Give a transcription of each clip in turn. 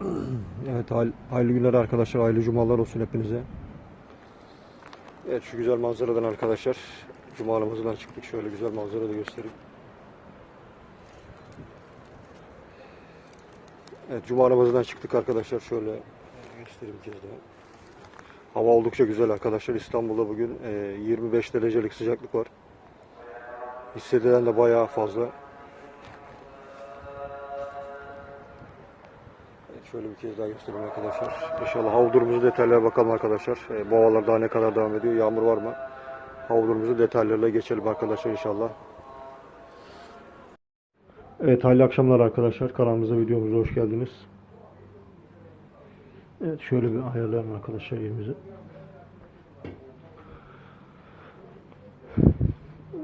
Evet hayırlı, günler arkadaşlar. Hayırlı cumalar olsun hepinize. Evet şu güzel manzaradan arkadaşlar. Cuma namazından çıktık. Şöyle güzel manzara da göstereyim. Evet cuma namazından çıktık arkadaşlar. Şöyle göstereyim bir kez daha. Hava oldukça güzel arkadaşlar. İstanbul'da bugün e, 25 derecelik sıcaklık var. Hissedilen de bayağı fazla. Şöyle bir kez daha göstereyim arkadaşlar. İnşallah hava durumumuzu detaylara bakalım arkadaşlar. E, bu havalar daha ne kadar devam ediyor? Yağmur var mı? Hava durumumuzu detaylarıyla geçelim arkadaşlar inşallah. Evet hayırlı akşamlar arkadaşlar. Kanalımıza videomuza hoş geldiniz. Evet şöyle bir ayarlayalım arkadaşlar yerimizi.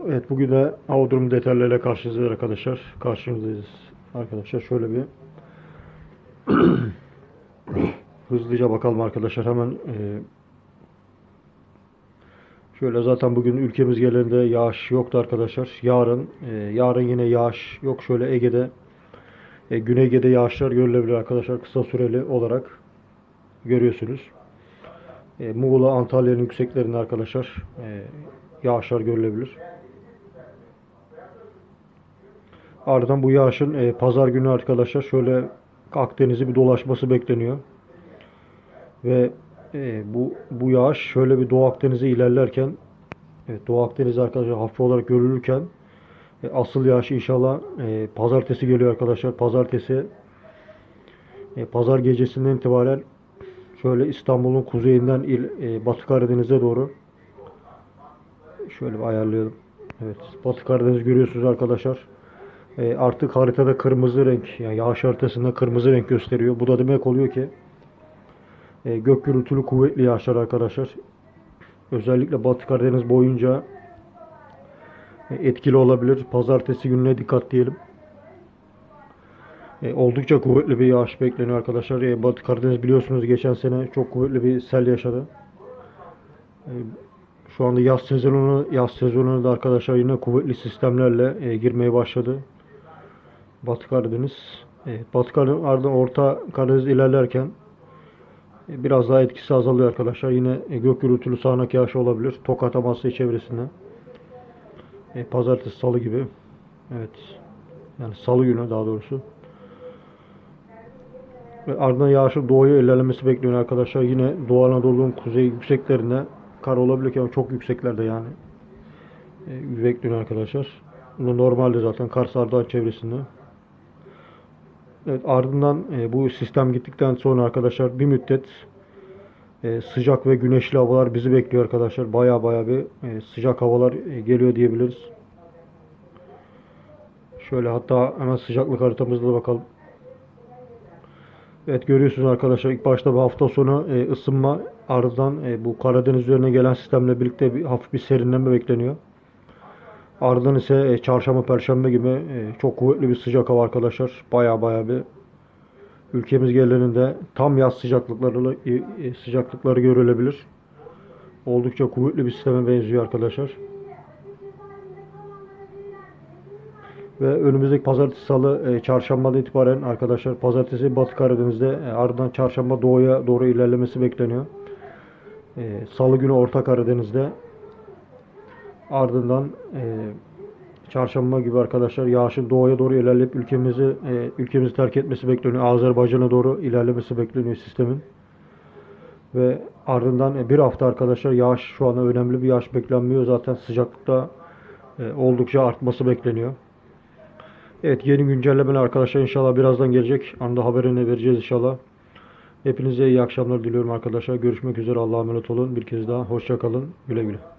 Evet bugün de hava durumu detaylarıyla karşınızdayız arkadaşlar. Karşınızdayız arkadaşlar. Şöyle bir hızlıca bakalım arkadaşlar. Hemen e, şöyle zaten bugün ülkemiz genelinde yağış yoktu arkadaşlar. Yarın e, yarın yine yağış yok. Şöyle Ege'de e, Güney Ege'de yağışlar görülebilir arkadaşlar. Kısa süreli olarak görüyorsunuz. Muğla, Antalya'nın yükseklerinde arkadaşlar yağışlar görülebilir. Ardından bu yağışın pazar günü arkadaşlar şöyle Akdeniz'i bir dolaşması bekleniyor. Ve e, bu bu yağış şöyle bir Doğu Akdeniz'e ilerlerken evet, Doğu Akdeniz arkadaşlar hafif olarak görülürken e, asıl yağış inşallah e, pazartesi geliyor arkadaşlar. Pazartesi e, pazar gecesinden itibaren şöyle İstanbul'un kuzeyinden il, e, Batı Karadeniz'e doğru şöyle bir ayarlayalım. Evet, Batı Karadeniz görüyorsunuz arkadaşlar. E, artık haritada kırmızı renk, yani yağış haritasında kırmızı renk gösteriyor. Bu da demek oluyor ki e, gök gürültülü kuvvetli yağışlar arkadaşlar. Özellikle Batı Karadeniz boyunca e, etkili olabilir. Pazartesi gününe dikkat diyelim. E, oldukça kuvvetli bir yağış bekleniyor arkadaşlar. E, Batı Karadeniz biliyorsunuz geçen sene çok kuvvetli bir sel yaşadı. E, şu anda yaz sezonunu yaz sezonuna da arkadaşlar yine kuvvetli sistemlerle e, girmeye başladı. Batı Karadeniz. E, Batı Karadeniz Orta Karadeniz ilerlerken e, biraz daha etkisi azalıyor arkadaşlar. Yine e, gök gürültülü sağanak yağış olabilir. Tokat Amasya çevresinde. E, Pazartesi, Salı gibi. Evet. Yani Salı günü daha doğrusu. Ve ardından yağışın doğuya ilerlemesi bekleniyor arkadaşlar. Yine Doğu Anadolu'nun kuzey yükseklerinde kar olabilir ki ama çok yükseklerde yani. E, bekleniyor arkadaşlar. Normalde zaten Kars Ardahan çevresinde. Evet, ardından e, bu sistem gittikten sonra arkadaşlar bir müddet e, sıcak ve güneşli havalar bizi bekliyor arkadaşlar. Baya baya bir e, sıcak havalar e, geliyor diyebiliriz. Şöyle hatta hemen sıcaklık haritamızda da bakalım. Evet görüyorsunuz arkadaşlar ilk başta bu hafta sonu e, ısınma ardından e, bu Karadeniz üzerine gelen sistemle birlikte bir hafif bir serinleme bekleniyor. Ardından ise e, çarşamba perşembe gibi e, çok kuvvetli bir sıcak hava arkadaşlar. Baya baya bir ülkemiz genelinde tam yaz sıcaklıkları e, sıcaklıkları görülebilir. Oldukça kuvvetli bir sisteme benziyor arkadaşlar. Ve önümüzdeki pazartesi salı çarşambadan itibaren arkadaşlar pazartesi Batı Karadeniz'de ardından çarşamba doğuya doğru ilerlemesi bekleniyor. Salı günü Orta Karadeniz'de ardından e, çarşamba gibi arkadaşlar yağışın doğuya doğru ilerleyip ülkemizi e, ülkemizi terk etmesi bekleniyor. Azerbaycan'a doğru ilerlemesi bekleniyor sistemin. Ve ardından e, bir hafta arkadaşlar yağış şu anda önemli bir yağış beklenmiyor. Zaten sıcaklıkta e, oldukça artması bekleniyor. Evet yeni güncellemeler arkadaşlar inşallah birazdan gelecek. Anda haberini vereceğiz inşallah. Hepinize iyi akşamlar diliyorum arkadaşlar. Görüşmek üzere. Allah'a emanet olun. Bir kez daha hoşça kalın. Güle güle.